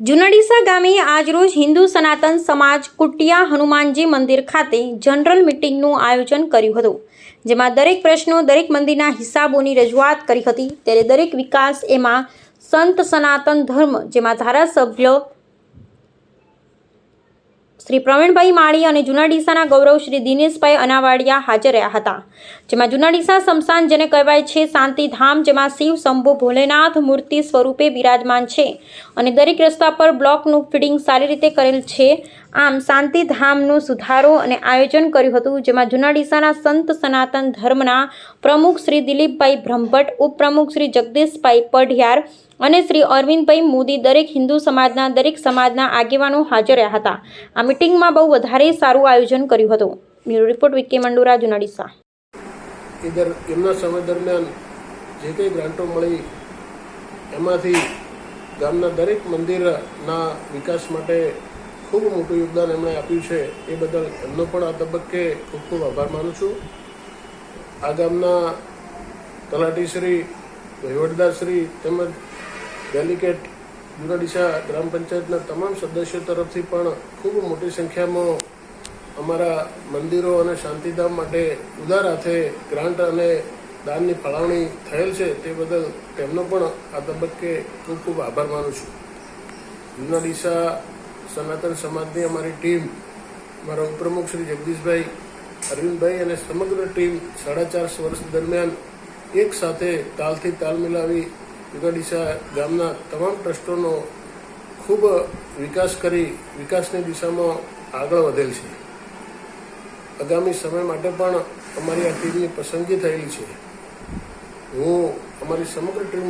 જુનાડીસા ગામે આજરોજ હિન્દુ સનાતન સમાજ કુટિયા હનુમાનજી મંદિર ખાતે જનરલ મિટિંગનું આયોજન કર્યું હતું, જેમાં દરેક પ્રશ્નો દરેક મંદિરના હિસાબોની રજૂઆત કરી હતી. ત્યારે દરેક વિકાસ એમાં સંત સનાતન ધર્મ, જેમાં ધારાસભ્ય શ્રી પ્રવીણભાઈ માળી અને જુનાડીસાના ગૌરવ શ્રી દિનેશભાઈ અનાવાડિયા હાજર રહ્યા હતા. જેમાં જુનાડીસા સમસાન જેને કહેવાય છે શાંતિધામ, જેમાં શિવ, શંભુ, ભોલેનાથ મૂર્તિ સ્વરૂપે બિરાજમાન છે અને દરેક રસ્તા પર બ્લોકનું ફિડિંગ સારી રીતે કરેલ છે. આમ શાંતિધામનો સુધારો અને આયોજન કર્યું હતું, જેમાં જુનાડીસાના સંત સનાતન ધર્મના પ્રમુખ શ્રી દિલીપભાઈ બ્રહ્મભટ્ટ, ઉપપ્રમુખ શ્રી જગદીશભાઈ પઢિયાર અને શ્રી અરવિંદભાઈ મોદી દરેક હિન્દુ સમાજના, દરેક સમાજના આગેવાનો હાજર રહ્યા હતા. આ મિટિંગમાં બહુ વધારે સારું આયોજન કર્યું હતું. Bureau report V K Mandura એ એમના સમય દરમિયાન જે કંઈ ગ્રાન્ટો મળી, એમાંથી ગામના દરેક મંદિરના વિકાસ માટે ખૂબ મોટું યોગદાન એમણે આપ્યું છે એ બદલ એમનો પણ આ તબક્કે ખૂબ ખૂબ આભાર માનું છું. આ ગામના તલાટીશ્રી વહીવટદારશ્રી તેમજ ડેલિકેટ જુનાડીસા ગ્રામ પંચાયતના તમામ સદસ્યો તરફથી પણ ખૂબ મોટી સંખ્યામાં અમારા મંદિરો અને શાંતિધામ માટે ઉદાર હાથે ગ્રાન્ટ અને દાનની ફાળવણી થયેલ છે તે બદલ તેમનો પણ આ તબક્કે ખૂબ ખૂબ આભાર માનું છું. જૂના ડીસા સનાતન સમાજની અમારી ટીમ, મારા ઉપપ્રમુખ શ્રી જગદીશભાઈ અરવિંદભાઈ અને સમગ્ર ટીમ સાડા ચાર વર્ષ દરમિયાન એક સાથે તાલથી તાલ મિલાવી યુગાડીસા ગામના તમામ ટ્રસ્ટોનો ખૂબ વિકાસ કરી, વિકાસની દિશામાં આગળ વધેલ છે. આગામી સમય માટે પણ અમારી આ ટીમની પસંદગી થયેલી છે. હું અમારી સમગ્ર ટીમ